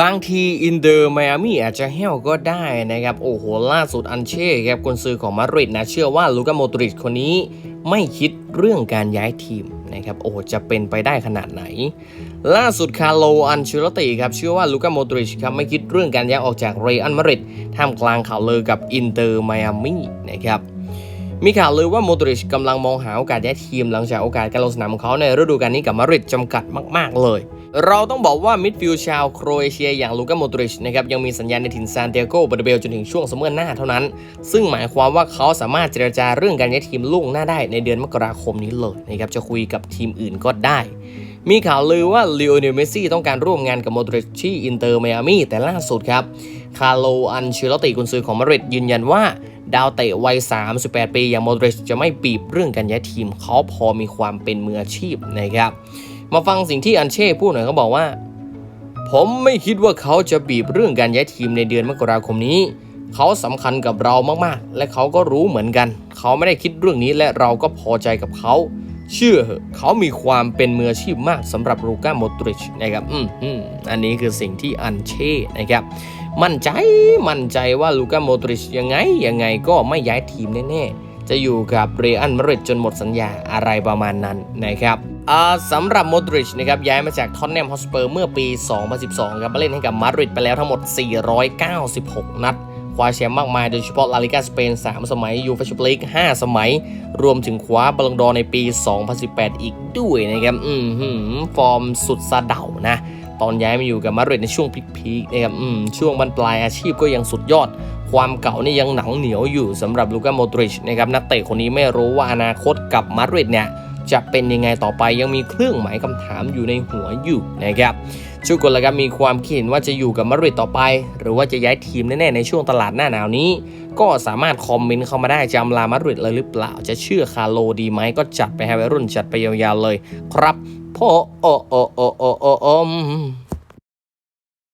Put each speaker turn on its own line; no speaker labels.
บางทีอินเตอร์ไมอามี่อาจจะแห้วก็ได้นะครับ โอ้โห ล่าสุดอันเช่ครับกุนซือของมาดริดนะเชื่อว่าลูกาโมดริดคนนี้ไม่คิดเรื่องการย้ายทีมนะครับโอ้จะเป็นไปได้ขนาดไหน ล่าสุดคาร์โลอันเชลติครับเชื่อว่าลูกาโมดริชครับไม่คิดเรื่องการย้ายออกจากเรอัลมาดริดท่ามกลางข่าวลือกับอินเตอร์ไมอามี่นะครับมีข่าวลือว่าโมดริชกำลังมองหาโอกาสย้ายทีมหลังจากโอกาสการลงสนามของเขาในฤดูกาลนี้กับมาดริดจำกัดมาก ๆ เลย เราต้องบอกว่ามิดฟิลด์ชาวโครเอเชียอย่างลูกาโมดริชนะครับยังมีสัญญาณในถิ่นซานเตียโกบอร์เบลจนถึงช่วงซัมเมอร์หน้าเท่านั้น ซึ่งหมายความว่าเขาสามารถเจรจาเรื่องการย้ายทีมล่วงหน้าได้ในเดือนมกราคมนี้เลยนะครับจะคุยกับทีมอื่นก็ได้ มีข่าวลือว่าลีโอเนลเมสซี่ต้องการร่วมงานกับโมดริชที่อินเตอร์ไมอามี่แต่ล่าสุดครับคาร์โลอันเชลติกุนซือของมาดริดยืนยันว่าดาวเตะวัย 38 ปีอย่างโมดริชจะไม่บีบเรื่องการย้ายทีมเขาพอมีความเป็นมืออาชีพนะครับ มาฟังสิ่งที่อันเช่พูดหน่อยเขาบอกว่า ผมไม่คิดว่าเขาจะบีบเรื่องการย้ายทีมในเดือนมกราคมนี้ เขาสำคัญกับเรามากๆ และเขาก็รู้เหมือนกัน เขาไม่ได้คิดเรื่องนี้และเราก็พอใจกับเขา เชื่อเหอะเขามีความเป็นมืออาชีพมากสำหรับลูก้าโมดริชนะครับอืมอืมอันนี้คือสิ่งที่อันเช่นะครับมั่นใจมั่นใจว่าลูก้าโมดริชยังไงยังไงก็ไม่ย้ายทีมแน่ๆจะอยู่กับเรอัลมาดริดจนหมดสัญญาอะไรประมาณนั้นนะครับ สำหรับโมดริชนะครับย้ายมาจากท็อตแนมฮอสเปอร์เมื่อปี 2012ครับมาเล่นให้กับมาดริดไปแล้วทั้งหมด 496 นัด คว้าแชมป์มากมายโดยเฉพาะลาลิกาสเปน 3 สมัยยูฟ่าแชมเปี้ยนลีก5สมัย รวมถึงคว้าบอลลงดอร์ในปี 2018 อีกด้วยนะครับอืมหืมฟอร์มสุดสะเดานะ ตอนย้ายมาอยู่กับมาดริดในช่วงพีคๆนะครับอืมช่วงบรรปลายอาชีพก็ยังสุดยอดความเก่านี่ยังหนังเหนียวอยู่สำหรับลูก้าโมดริชนะครับนักเตะคนนี้ไม่รู้ว่าอนาคตกับมาดริดเนี่ย จะเป็นยังไงต่อไปยังมีเครื่องหมายคำถามอยู่ในหัวอยู่นะครับชูกละครับมีความคิดเห็นว่าจะอยู่กับมาดริดต่อไป หรือว่าจะย้ายทีมแน่ๆในช่วงตลาดหน้าหนาวนี้ ก็สามารถคอมเมนต์เข้ามาได้จำลามาดริดเลยหรือเปล่า จะเชื่อคาร์โลดีไหมก็จัดไปให้วัยรุ่นจัดไปยาวๆเลย ครับพ่อโอโอโอโอโอโอม